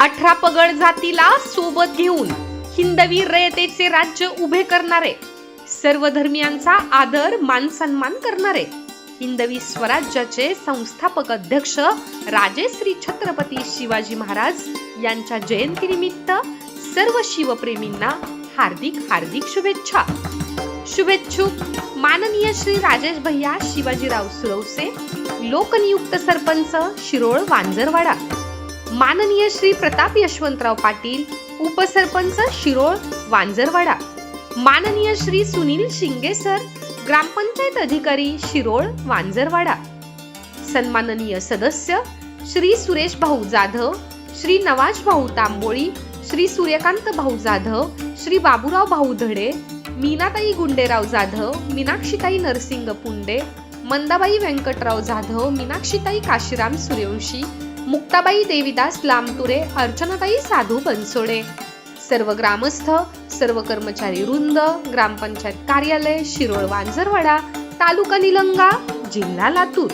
अठरा पगड जातीला सोबत घेऊन हिंदवी रयतेचे राज्य उभे करणारे सर्व धर्मियांचा आदर मान सन्मान करणारे हिंदवी स्वराज्याचे संस्थापक अध्यक्ष राजे श्री छत्रपती शिवाजी महाराज यांच्या जयंतीनिमित्त सर्व शिवप्रेमींना हार्दिक हार्दिक शुभेच्छा. शुभेच्छुक माननीय श्री राजेश भैया शिवाजीराव सुरवसे लोकनियुक्त सरपंच शिरोळ वांजरवाडा. माननीय श्री प्रताप यशवंतराव पाटील उपसरपंच शिरोळ वांजरवाडा. माननीय श्री सुनील शिंगे सर ग्रामपंचायत अधिकारी शिरोळ वांजरवाडा. सन्माननीय सदस्य श्री सुरेश भाऊ जाधव श्री नवाज भाऊ तांबोळी श्री सूर्यकांत भाऊ जाधव श्री बाबूराव भाऊ धडे मीनाताई गुंडेराव जाधव मीनाक्षीताई नरसिंग पुंडे मंदाबाई व्यंकटराव जाधव मीनाक्षीताई काशीराम सूर्यवंशी मुक्ताबाई देवीदास लामतुरे अर्चनाताई साधू बनसोडे. सर्व ग्रामस्थ सर्व कर्मचारी वृंद ग्रामपंचायत कार्यालय शिरोळ वांजरवाडा तालुका निलंगा जिल्हा लातूर.